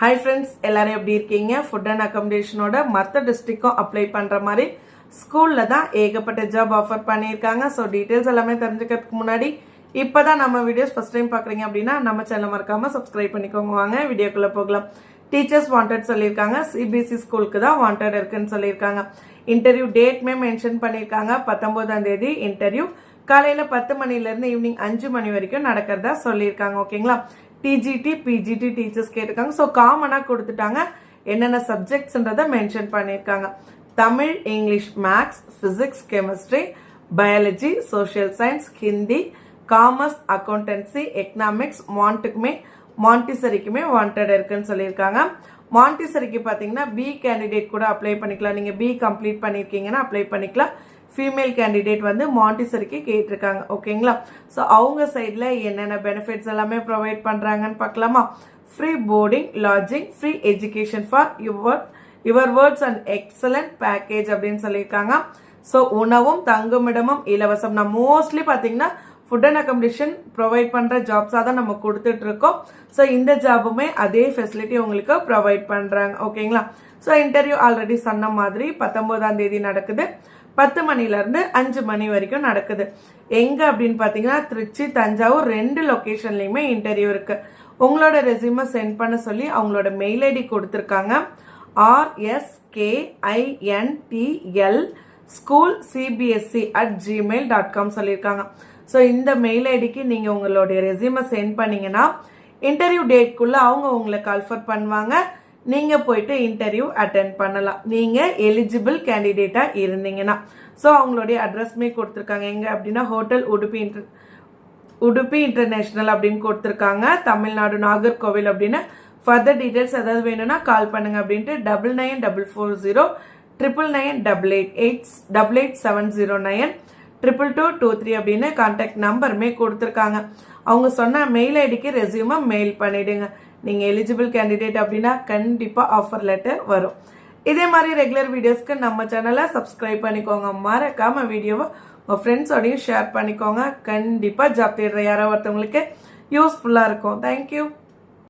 Hi friends எல்லாரும் எப்படி இருக்கீங்க? ஃபுட் அண்ட் அக்கமடேஷனோட மற்ற டிஸ்ட்ரிக்கும் அப்ளை பண்ணுற மாதிரி ஸ்கூலில் தான் ஏகப்பட்ட ஜாப் ஆஃபர் பண்ணியிருக்காங்க. ஸோ டீட்டெயில்ஸ் எல்லாமே தெரிஞ்சுக்கிறதுக்கு முன்னாடி இப்போ தான் நம்ம வீடியோஸ் ஃபஸ்ட் டைம் பார்க்குறீங்க அப்படின்னா நம்ம சேனல் மறக்காமல் சப்ஸ்கிரைப் பண்ணிக்கோங்க. வாங்க வீடியோக்குள்ளே போகலாம். டீச்சர்ஸ் வாண்டட் சொல்லியிருக்காங்க. சிபிஎஸ்சி ஸ்கூலுக்கு தான் வாண்டட் இருக்குன்னு சொல்லியிருக்காங்க. இன்டர்வியூ டேட்மே மென்ஷன் பண்ணியிருக்காங்க. பத்தொம்போதாம் தேதி இன்டர்வியூ காலையில் பத்து மணிலேருந்து ஈவினிங் அஞ்சு மணி வரைக்கும் நடக்கிறதா சொல்லியிருக்காங்க ஓகேங்களா? டிஜிடி பிஜிடி டீச்சர்ஸ் கேட்டிருக்காங்க. ஸோ காமனாக கொடுத்துட்டாங்க. என்னென்ன சப்ஜெக்ட்ஸ்ன்றதை மென்ஷன் பண்ணியிருக்காங்க. Tamil English maths physics chemistry biology social science Hindi commerce accountancy economics மாண்ட்டுக்குமே மாண்டிசரிக்குமே வாண்டட் இருக்குன்னு சொல்லியிருக்காங்க. மாண்டிசரிக்கு பார்த்தீங்கன்னா பி கேண்டிடேட் கூட அப்ளை பண்ணிக்கலாம். நீங்கள் பி கம்ப்ளீட் பண்ணியிருக்கீங்கன்னா அப்ளை பண்ணிக்கலாம். ஃபீமேல் கேண்டிடேட் வந்து மாண்டிசரிக்கு கேட்டிருக்காங்க. ஓகேங்களா ஸோ அவங்க சைடில் என்னென்ன பெனிஃபிட்ஸ் எல்லாமே ப்ரொவைட் பண்ணுறாங்கன்னு பார்க்கலாமா? Free boarding lodging free education for your your wards and excellent package அப்படின்னு சொல்லியிருக்காங்க. ஸோ உணவும் தங்குமிடமும் இலவசம். நான் மோஸ்ட்லி பார்த்தீங்கன்னா ஃபுட் அண்ட் அக்கமடேஷன் ப்ரொவைட் பண்ணுற ஜாப்ஸாக தான் நம்ம கொடுத்துட்டு இருக்கோம் ஸோ இந்த ஜாபுமே அதே ஃபெசிலிட்டி உங்களுக்கு ப்ரொவைட் பண்ணுறாங்க ஓகேங்களா ஸோ இன்டர்வியூ ஆல்ரெடி சொன்ன மாதிரி பத்தொம்போதாம் தேதி நடக்குது. பத்து மணிலேருந்து அஞ்சு மணி வரைக்கும் நடக்குது. எங்கே அப்படின்னு பார்த்தீங்கன்னா திருச்சி தஞ்சாவூர் ரெண்டு லொக்கேஷன்லேயுமே இன்டர்வியூ இருக்குது உங்களோட ரெசியூமை சென்ட் பண்ண சொல்லி அவங்களோட மெயில் ஐடி கொடுத்துருக்காங்க. RSKINDL school CBSE at Gmail dot com சொல்லியிருக்காங்க. ஸோ இந்த மெயில் ஐடிக்கு நீங்கள் உங்களுடைய ரெசியூமை சென்ட் பண்ணிங்கன்னா இன்டர்வியூ டேட்குள்ளே அவங்க உங்களை கால்ஃபர் பண்ணுவாங்க. நீங்கள் போயிட்டு இன்டர்வியூ அட்டென்ட் பண்ணலாம். நீங்கள் எலிஜிபிள் கேண்டிடேட்டாக இருந்தீங்கன்னா. ஸோ அவங்களுடைய அட்ரஸ்மே கொடுத்துருக்காங்க. எங்கே அப்படின்னா hotel Udupi inter Udupi international அப்படின்னு கொடுத்துருக்காங்க. தமிழ்நாடு நாகர்கோவில் அப்படின்னு. ஃபர்தர் டீட்டெயில்ஸ் ஏதாவது வேணும்னா கால் பண்ணுங்க அப்படின்ட்டு double nine double four zero triple nine double eight eight double eight seven zero nine triple two two three அப்படின்னு கான்டாக்ட் நம்பருமே கொடுத்துருக்காங்க. அவங்க சொன்ன மெயில் ஐடிக்கு ரெசியூமை மெயில் பண்ணிவிடுங்க நீங்கள் எலிஜிபிள் கேண்டிடேட் அப்படின்னா கண்டிப்பாக ஆஃபர் லெட்டர் வரும். இதே மாதிரி ரெகுலர் வீடியோஸ்க்கு நம்ம சேனலை சப்ஸ்கிரைப் பண்ணிக்கோங்க. மறக்காமல் வீடியோவை உங்கள் ஃப்ரெண்ட்ஸோடையும் ஷேர் பண்ணிக்கோங்க. கண்டிப்பாக ஜாப் தேடுற யாரோ ஒருத்தவங்களுக்கு யூஸ்ஃபுல்லாக இருக்கும். தேங்க்யூ